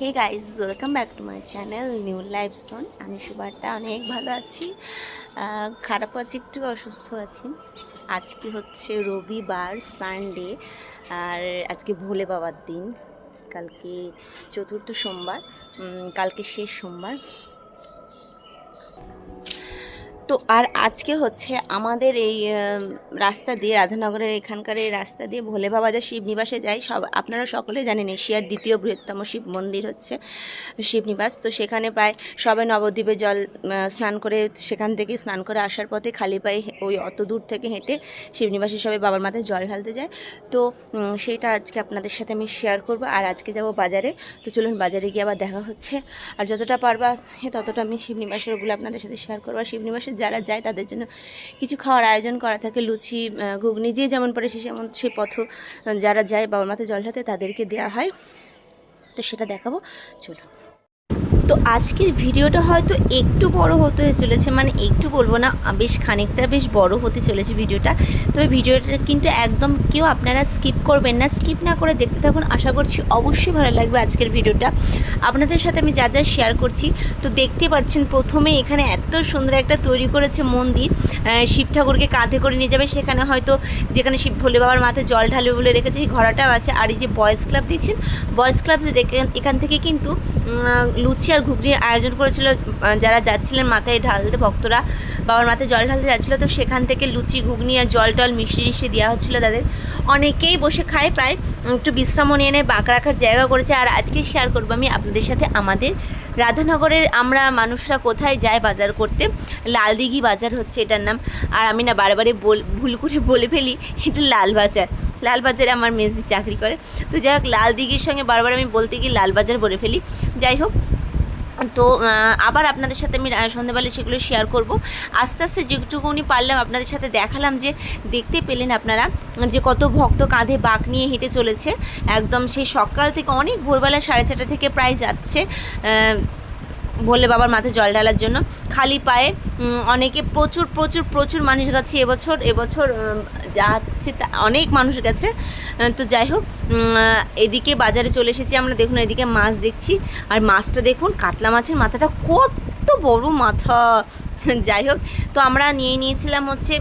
Hey guys welcome back to my channel new life সোন আমি সুবারটা অনেক ভালো আছি। খারাপ আছি, একটু অসুস্থ আছি। আজকে হচ্ছে রবিবার সানডে আর আজকে ভোলে বাবার দিন। কালকে চতুর্থ সোমবার কালকে শেষ সোমবার। তো আর আজকে হচ্ছে আমাদের এই রাস্তা দিয়ে, রাধানগরের এখানকার এই রাস্তা দিয়ে ভোলে বাবা যা শিবনিবাসে যাই সব আপনারা সকলে জানেন এশিয়ার দ্বিতীয় বৃহত্তম শিব মন্দির হচ্ছে শিবনিবাস তো সেখানে প্রায় সবে নবদ্বীপে জল স্নান করে, সেখান থেকে স্নান করে আসার পথে খালি পায়ে ওই অত দূর থেকে হেঁটে শিবনিবাসে সবাই বাবার মাথায় জল ঢালতে যায়। তো সেটা আজকে আপনাদের সাথে আমি শেয়ার করব। আর আজকে যাব বাজারে। তো চলুন বাজারে গিয়ে আবার দেখা হচ্ছে। আর যতটা পারবা ততটা আমি শিবনিবাসের ওগুলো আপনাদের সাথে শেয়ার করব। আর শিবনিবাসে যারা যায় তাদের জন্য কিছু খাওয়ার আয়োজন করা থাকে, লুচি ঘুগনি, যে যেমন পারে সে যেমন সে পথ যারা যায় বাবার মাথায় জল হাতে তাদেরকে দেওয়া হয়। তো সেটা দেখাবো। চলুন। তো আজকের ভিডিওটা হয়তো একটু বড় হতে চলেছে মানে একটু বলব না বেশ খানিকটা বেশ বড় হতে চলেছে ভিডিওটা। তবে ভিডিওটা কিন্তু একদম কেউ আপনারা স্কিপ করবেন না, স্কিপ না করে দেখতে থাকুন। আশা করছি অবশ্যই ভালো লাগবে আজকের ভিডিওটা। আপনাদের সাথে আমি যা যা শেয়ার করছি, তো দেখতে পাচ্ছেন প্রথমে এখানে এত সুন্দর একটা তৈরি করেছে মন্দির। শিব ঠাকুরকে কাঁধে করে নিয়ে যাবে। সেখানে হয়তো যেখানে শিব ভোলে বাবার মাথায় জল ঢালবে বলে রেখেছে এই ঘোড়াটাও আছে। আর এই যে বয়েজ ক্লাব দেখছেন বয়েজ ক্লাব এখান থেকে কিন্তু লুচি আর ঘুগনির আয়োজন করেছিল যারা যাচ্ছিলেন মাথায় ঢালতে ভক্তরা বাবার মাথায় জল ঢালতে যাচ্ছিল, তো সেখান থেকে লুচি, ঘুগনি আর জল টল মিষ্টি মিষ্টি দেওয়া হচ্ছিল তাদের। অনেকেই বসে খায় প্রায় একটু বিশ্রামও নিয়ে নেয়, বাঁক রাখার জায়গা করেছে। আর আজকে শেয়ার করব আমি আপনাদের সাথে আমাদের রাধানগরের আমরা মানুষরা কোথায় যায় বাজার করতে। লালদিঘি বাজার হচ্ছে এটার নাম। আর আমি না বারবারে ভুল করে বলে ফেলি, এটা লাল লালবাজার লালবাজারে আমার মেজদি চাকরি করে। তো যাই হোক লাল দিঘির সঙ্গে বারবার আমি বলতে গিয়ে লালবাজার বলে ফেলি। যাই হোক তো আবার আপনাদের সাথে আমি আহ, সন্ধ্যাবেলা সেগুলো শেয়ার করব। আস্তে আস্তে যেটুকুনি পারলাম আপনাদের সাথে দেখালাম যে দেখতে পেলেন আপনারা যে কত ভক্ত কাঁধে বাঁক নিয়ে হেঁটে চলেছে। একদম সেই সকাল থেকে অনেক ভোরবেলা সাড়ে চারটা থেকে প্রায় যাচ্ছে ভোলে বাবার মাথায় জল ঢালার জন্য। খালি পায়ে অনেকে প্রচুর প্রচুর প্রচুর মানুষ গেছে এবছর এবছর যাচ্ছে তা- অনেক মানুষ কাছে। তো যাই হোক এদিকে বাজারে চলে এসেছি আমরা। দেখুন, এদিকে মাছ দেখছি। আর মাছটা দেখুন, কাতলা মাছের মাথাটা কত বড় মাথা। যাই হোক, তো আমরা নিয়ে নিয়েছিলাম হচ্ছে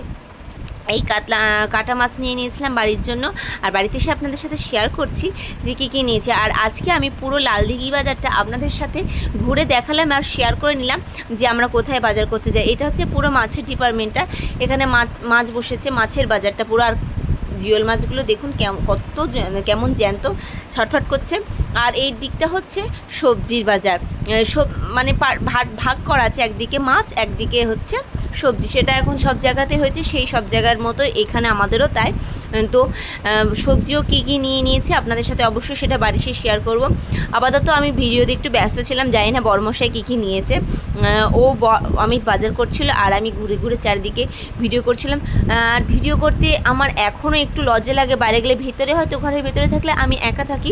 এই কাতলা কাটা মাছ নিয়ে নিয়েছিলাম বাড়ির জন্য। আর বাড়িতে এসে আপনাদের সাথে শেয়ার করছি যে কী কী নিয়েছে। আর আজকে আমি পুরো লালদিঘি বাজারটা আপনাদের সাথে ঘুরে দেখালাম আর শেয়ার করে নিলাম যে আমরা কোথায় বাজার করতে যাই। এটা হচ্ছে পুরো মাছের ডিপার্টমেন্টটা এখানে মাছ মাছ বসেছে মাছের বাজারটা পুরো। আর জিওল মাছগুলো দেখুন কত কেমন জ্যান্ত, ছটফট করছে। আর এই দিকটা হচ্ছে সবজির বাজার। সব মানে ভাগ করা আছে। একদিকে মাছ, একদিকে হচ্ছে সবজি, সেটা এখন সব জায়গাতে হয়েছে, সেই সব জায়গার মতো এখানে আমাদেরও তাই। তো সবজিও কী কী নিয়ে নিয়েছে আপনাদের সাথে অবশ্যই সেটা বাড়ি এসে শেয়ার করব। আপাতত আমি ভিডিওতে একটু ব্যস্ত ছিলাম, জানি না বর্মশাই কী কী নিয়েছে। ও অমিত বাজার করছিল আর আমি ঘুরে ঘুরে চারিদিকে ভিডিও করছিলাম। আর ভিডিও করতে আমার এখনও একটু লজ্জা লাগে, বাইরে গেলে ভিতরে হয়তো ঘরের ভেতরে থাকলে আমি একা থাকি।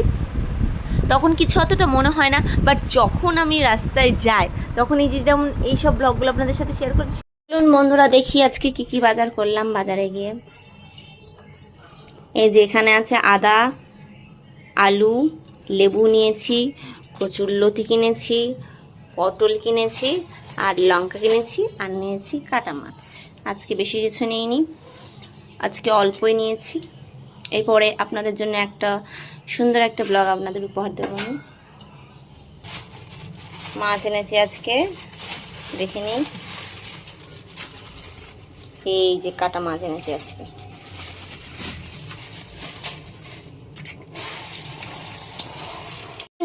তখন কিছু অতটা মনে হয় না বাট যখন আমি রাস্তায় যাই, তখন এই যে যেমন এইসব ব্লগগুলো আপনাদের সাথে শেয়ার করছি চলুন বন্ধুরা দেখি আজকে কি কি বাজার করলাম বাজারে গিয়ে। এই যে এখানে আছে আদা, আলু, লেবু নিয়েছি, কচুর লতি কিনেছি, পটল কিনেছি, আর লঙ্কা কিনেছি, আর নিয়েছি কাটা মাছ। আজকে বেশি কিছু নিইনি, আজকে অল্পই নিয়েছি। এরপরে আপনাদের জন্য একটা সুন্দর একটা ব্লগ আপনাদের উপহার দেবো আমি। মাছ এনেছি আজকে, দেখে নিই। এই যে কাটা মাছ এনেছি আজকে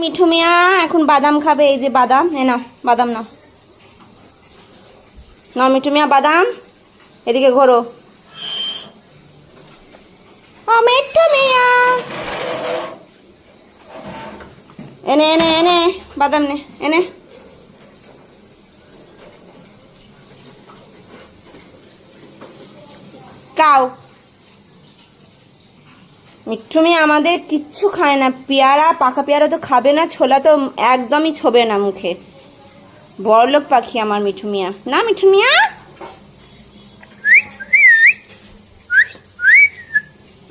মিঠু মিয়া, এখন বাদাম খাবে, এই যে বাদাম। এ না বাদাম না না মিঠু মিয়া, বাদাম। এদিকে ঘোরো। মিঠু মিয়া। এনে এনে এনে, বাদাম নে, এনে। কাও মিঠু মেয়ে আমাদের কিচ্ছু খায় না। পেয়ারা, পাকা পেয়ারা তো খাবে না, ছোলা তো একদমই ছোবে না মুখে। বড়লোক পাখি আমার মিঠু মিয়া। না, মিঠু মিয়া?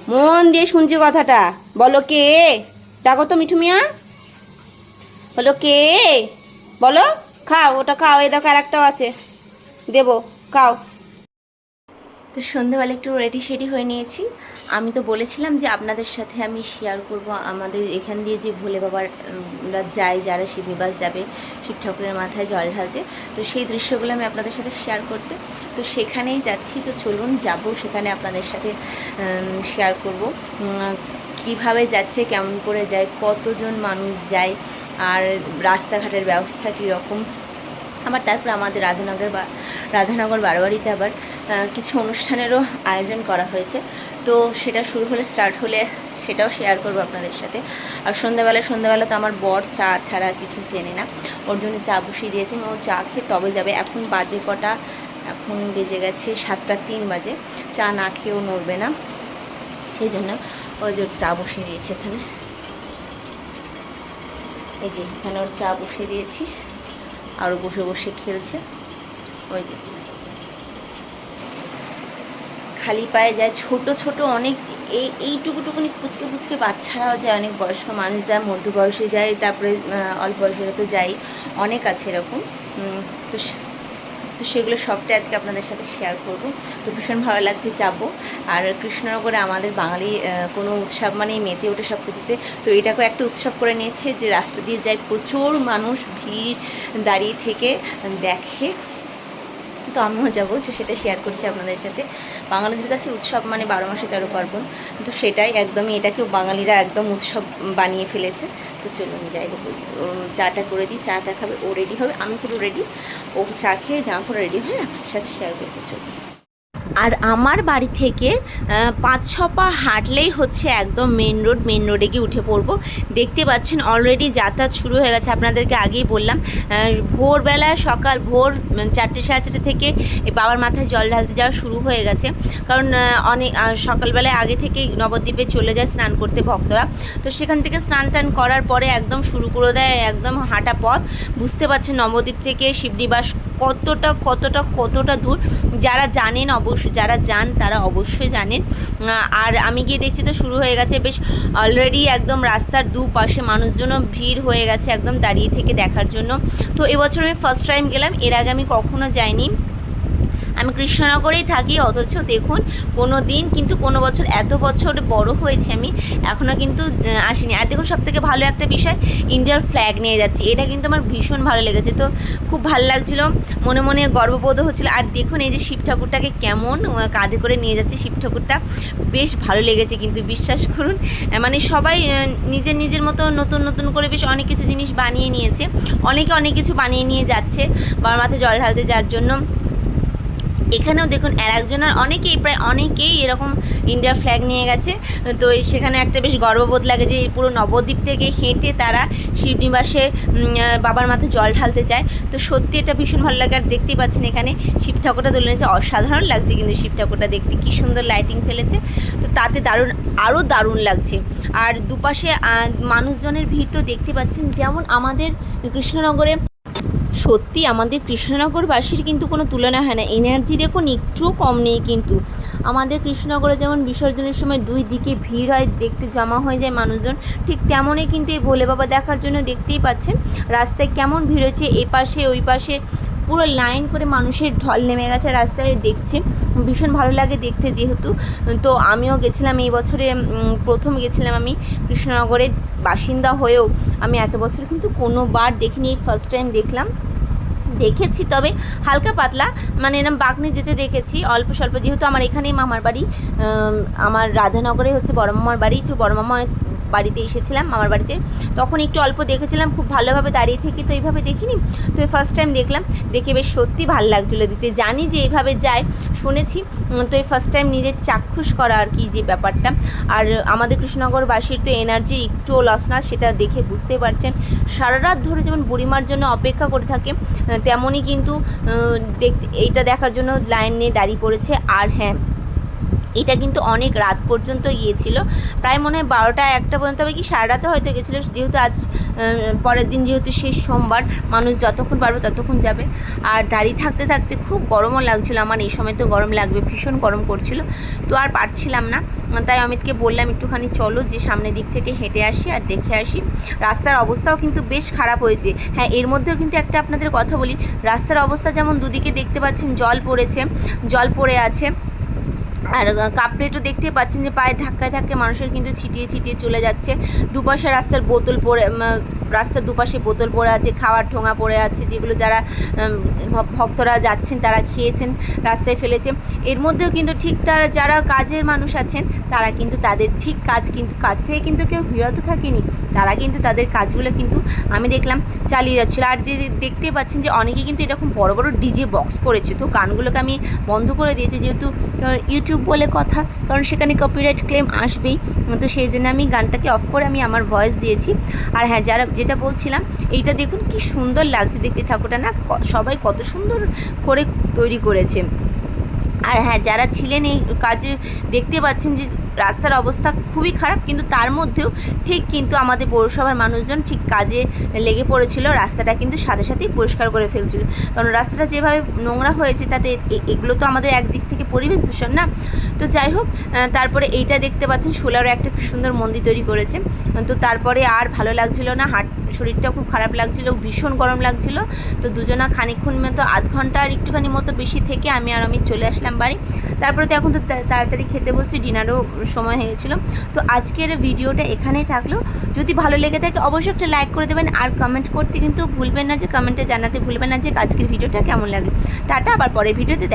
মন দিয়ে শুনছি কথাটা। বলো কে? ডাকো তো মিঠু মিয়া। হলো কে? বলো, খাও, ওটা খাও, এই দেখো আর একটাও আছে। দেবো, খাও। তো সন্ধ্যেবেলা একটু রেডি সেডি হয়ে নিয়েছি। আমি তো বলেছিলাম যে আপনাদের সাথে আমি শেয়ার করব আমাদের এখান দিয়ে যে ভোলে বাবার যায়, যারা শিবনিবাস যাবে শিব ঠাকুরের মাথায় জল ঢালতে। তো সেই দৃশ্যগুলো আমি আপনাদের সাথে শেয়ার করতে। তো সেখানেই যাচ্ছি। তো চলুন যাব, সেখানে আপনাদের সাথে শেয়ার করব। কীভাবে যাচ্ছে, কেমন করে যায়, কতজন মানুষ যায়, আর রাস্তাঘাটের ব্যবস্থা কীরকম? আবার তারপর আমাদের রাধানগর বা রাধানগর বারোয়ারিতে আবার কিছু অনুষ্ঠানেরও আয়োজন করা হয়েছে। তো সেটা শুরু হলে স্টার্ট হলে সেটাও শেয়ার করব আপনাদের সাথে। আর সন্ধ্যাবেলা সন্ধ্যাবেলা তো আমার বর চা ছাড়া কিছু চেনে না। ওর জন্য চা বসিয়ে দিয়েছি। ও চা খেয়ে তবে যাবে। এখন বাজে কটা? এখন বেজে গেছে সাতটা তিন বাজে। চা না খেয়েও নড়বে না। সেই জন্য ওই যে চা বসিয়ে দিয়েছি এখানে। এই যে, এখানে ওর চা বসিয়ে দিয়েছি। আরও বসে বসে খেলছে। ওই যে। খালি পায়ে যায়। ছোট ছোট অনেক এই এইটুকুটুকুনি পুচকে পুচকে বাচ্চারাও যায়, অনেক বয়স্ক মানুষ যায় মধ্য বয়সে যায়, তারপরে অল্প বয়সেরা তো যাই, অনেক আছে এরকম। তো তো সেগুলো সবটাই আজকে আপনাদের সাথে শেয়ার করব। তো ভীষণ ভালো লাগছে যাব। আর কৃষ্ণনগরে আমাদের বাঙালি কোনো উৎসব মানেই মেতে ওঠে সব কিছুতে তো এটাকেও একটা উৎসব করে নিয়েছে যে রাস্তা দিয়ে যায় প্রচুর মানুষ ভিড় দাঁড়িয়ে থেকে দেখে। তো আমিও যাব সেটা শেয়ার করছি আপনাদের সাথে। বাঙালিদের কাছে উৎসব মানে বারো মাসে তেরো পার্বণ। তো সেটাই একদমই, এটাকেও বাঙালিরা একদম উৎসব বানিয়ে ফেলেছে। তো চলুন যাই চাটা করে দিই, চাটা খাবে, ও রেডি হবে, আমি পুরো রেডি ও চা খেয়ে জামা রেডি হয়ে আপনার সাথে শেয়ার করতে চলুন। আর আমার বাড়ি থেকে পাঁচ ছ পা হাঁটলেই হচ্ছে একদম মেন রোড মেন রোডে গিয়ে উঠে পড়ব। দেখতে পাচ্ছেন অলরেডি যাতায়াত শুরু হয়ে গেছে আপনাদেরকে আগেই বললাম। আহ, ভোরবেলায় সকাল ভোর চারটে সাড়ে চারটে থেকে বাবার মাথায় জল ঢালতে যাওয়া শুরু হয়ে গেছে। কারণ অনেক সকালবেলায় আগে থেকে নবদ্বীপে চলে যায় স্নান করতে ভক্তরা। তো সেখান থেকে স্নান টান করার পরে একদম শুরু করে দেয় একদম হাঁটা পথ। বুঝতে পারছেন নবদ্বীপ থেকে শিবনিবাস কতটা কতটা কতটা দূর, যারা জানেন অবশ্যই, যারা যান তারা অবশ্যই জানেন। আর আমি গিয়ে দেখছি তো শুরু হয়ে গেছে, বেশ অলরেডি একদম রাস্তার দুপাশে মানুষজনও ভিড় হয়ে গেছে একদম দাঁড়িয়ে থেকে দেখার জন্য। তো এবছর আমি ফার্স্ট টাইম গেলাম, এর আগে আমি কখনো যাইনি। আমি কৃষ্ণনগরেই থাকি, অথচ দেখুন, কোনো দিন কিন্তু কোনো বছর, এত বছর বড় হয়েছে আমি এখনও কিন্তু আসিনি। আর দেখুন সব থেকে ভালো একটা বিষয়, ইন্ডিয়ার ফ্ল্যাগ নিয়ে যাচ্ছি। এটা কিন্তু আমার ভীষণ ভালো লেগেছে। তো খুব ভালো লাগছিল, মনে মনে গর্ববোধ হচ্ছিল। আর দেখুন, এই যে শিব ঠাকুরটাকে কেমন কাঁধে করে নিয়ে যাচ্ছে শিব ঠাকুরটা, বেশ ভালো লেগেছে কিন্তু, বিশ্বাস করুন। মানে সবাই নিজের নিজের মতো নতুন নতুন করে বেশ অনেক কিছু জিনিস বানিয়ে নিয়েছে। অনেকে অনেক কিছু বানিয়ে নিয়ে যাচ্ছে, বাবার মাথায় জল ঢালতে যাওয়ার জন্য। এখানেও দেখুন, আর একজনের অনেকেই, প্রায় অনেকেই এরকম ইন্ডিয়ার ফ্ল্যাগ নিয়ে গেছে। তো সেখানে একটা বেশ গর্ববোধ লাগে যে পুরো নবদ্বীপ থেকে হেঁটে তারা শিবনিবাসে বাবার মাথায় জল ঢালতে চায় তো সত্যি এটা ভীষণ ভালো লাগে, আর দেখতেই পাচ্ছেন এখানে শিব ঠাকুরটা তুলে নিয়েছে। অসাধারণ লাগছে কিন্তু শিব ঠাকুরটা দেখতে, কী সুন্দর লাইটিং ফেলেছে। তো তাতে দারুণ আরও দারুণ লাগছে। আর দুপাশে মানুষজনের ভিড় তো দেখতে পাচ্ছেন, যেমন আমাদের কৃষ্ণনগরে সত্যি আমাদের কৃষ্ণনগরবাসীর কিন্তু কোনো তুলনা হয় না। এনার্জি দেখুন একটুও কম নেই কিন্তু। আমাদের কৃষ্ণনগরে যেমন বিসর্জনের সময় দুই দিকে ভিড় হয়, দেখতে জমা হয়ে যায় মানুষজন, ঠিক তেমনই কিন্তু এই ভোলে বাবা দেখার জন্য দেখতেই পাচ্ছেন। রাস্তায় কেমন ভিড় হয়েছে এ পাশে ওই পাশে পুরো লাইন করে মানুষের ঢল নেমে গেছে রাস্তায় দেখছে। ভীষণ ভালো লাগে দেখতে যেহেতু। তো আমিও গেছিলাম এই বছরে প্রথম গেছিলাম আমি কৃষ্ণনগরের বাসিন্দা হয়েও। আমি এত বছর কিন্তু কোনোবার দেখিনি ফার্স্ট টাইম দেখলাম। দেখেছি, তবে হালকা পাতলা। মানে এরম বাগনে যেতে দেখেছি, অল্প স্বল্প। যেহেতু আমার এখানেই মামার বাড়ি আমার রাধানগরে হচ্ছে বড় মামার বাড়ি, একটু বড় মামা বাড়িতে এসেছিলাম আমার বাড়িতে। তখন একটু অল্প দেখেছিলাম, খুব ভালোভাবে দাঁড়িয়ে থেকে তো এইভাবে দেখিনি। তো ফার্স্ট টাইম দেখলাম, দেখে বেশ সত্যি ভালো লাগছিল দিতে। জানি যে এইভাবে যায়, শুনেছি। তো এই ফার্স্ট টাইম নিজের চাক্ষুষ করা আর কি যে ব্যাপারটা। আর আমাদের কৃষ্ণনগরবাসীর তো এনার্জি একটুও লস না, সেটা দেখে বুঝতে পারছেন। সারা রাত ধরে যেমন বুড়িমার জন্য অপেক্ষা করে থাকে তেমনই কিন্তু দেখতে এইটা দেখার জন্য লাইন নিয়ে দাঁড়িয়ে পড়েছে। আর হ্যাঁ এটা কিন্তু অনেক রাত পর্যন্ত গিয়েছিল। প্রায় মনে হয় বারোটা একটা পর্যন্ত হবে কি, সারা রাতে হয়তো গেছিল। যেহেতু আজ পরের দিন যেহেতু শেষ সোমবার, মানুষ যতক্ষণ পারবে ততক্ষণ যাবে। আর দাঁড়িয়ে থাকতে থাকতে খুব গরমও লাগছিল। আমার এই সময় তো গরম লাগবে, ভীষণ গরম করছিল। তো আর পারছিলাম না। তাই অমিতকে বললাম, একটুখানি চলো যে সামনের দিক থেকে হেঁটে আসি আর দেখে আসি। রাস্তার অবস্থাও কিন্তু বেশ খারাপ হয়েছে। হ্যাঁ এর মধ্যেও কিন্তু একটা আপনাদের কথা বলি। রাস্তার অবস্থা যেমন দুদিকে দেখতে পাচ্ছেন, জল পড়েছে, জল পড়ে আছে। আর কাপ প্লেটও দেখতে পাচ্ছেন যে পায়ে ধাক্কায় ধাক্কায় মানুষের কিন্তু ছিটিয়ে ছিটিয়ে চলে যাচ্ছে। দুপাশে রাস্তার বোতল পড়ে রাস্তার দুপাশে বোতল পড়ে আছে খাওয়ার ঠোঙা পড়ে আছে যেগুলো যারা ভক্তরা যাচ্ছেন তারা খেয়েছেন রাস্তায় ফেলেছে। এর মধ্যেও কিন্তু ঠিক তারা যারা কাজের মানুষ আছেন তারা কিন্তু তাদের ঠিক কাজ কিন্তু কাজ থেকে কিন্তু কেউ বিরত থাকেনি। তারা কিন্তু তাদের কাজগুলো কিন্তু আমি দেখলাম চালিয়ে যাচ্ছিল। আর দেখতে পাচ্ছেন যে অনেকে কিন্তু এরকম বড় বড় ডিজে বক্স করেছে। তো গানগুলোকে আমি বন্ধ করে দিয়েছি যেহেতু আহ, ইউটিউব বলে কথা, কারণ সেখানে কপিরাইট ক্লেম আসবেই। তো সেই জন্য আমি গানটাকে অফ করে আমি আমার ভয়েস দিয়েছি। আর হ্যাঁ যারা যেটা বলছিলাম, এইটা দেখুন কি সুন্দর লাগছে দেখতে ঠাকুরটা না সবাই কত সুন্দর করে তৈরি করেছে। আর হ্যাঁ যারা ছিলেন এই কাজে, দেখতে পাচ্ছেন যে রাস্তার অবস্থা খুবই খারাপ, কিন্তু তার মধ্যেও ঠিক কিন্তু আমাদের পৌরসভার মানুষজন ঠিক কাজে লেগে পড়েছিল, রাস্তাটা কিন্তু সাথে সাথেই পরিষ্কার করে ফেলছিল। কারণ রাস্তাটা যেভাবে নোংরা হয়েছে, তাতে এগুলো তো আমাদের একদিক থেকে পরিবেশ দূষণ না। তো যাই হোক তারপরে এইটা দেখতে পাচ্ছেন, সোলারও একটা খুব সুন্দর মন্দির তৈরি করেছে। তো তারপরে আর ভালো লাগছিল না, হাট শরীরটা খুব খারাপ লাগছিল, ভীষণ গরম লাগছিল। তো দুজনা খানিক্ষণ মতো আধ ঘণ্টা আর একটুখানি মতো বেশি থেকে আমি আর আমি চলে আসলাম বাড়ি। তারপরে তো এখন তো, তাড়াতাড়ি খেতে বসছি, ডিনারও সময় হয়ে গেছিল। তো আজকের ভিডিওটা এখানেই থাকল। যদি ভালো লেগে থাকে, অবশ্যই একটা লাইক করে দেবেন আর কমেন্ট করতে কিন্তু ভুলবেন না যে কমেন্টে জানাতে ভুলবেন না যে আজকের ভিডিওটা কেমন লাগল। টাটা, আবার পরের ভিডিওতে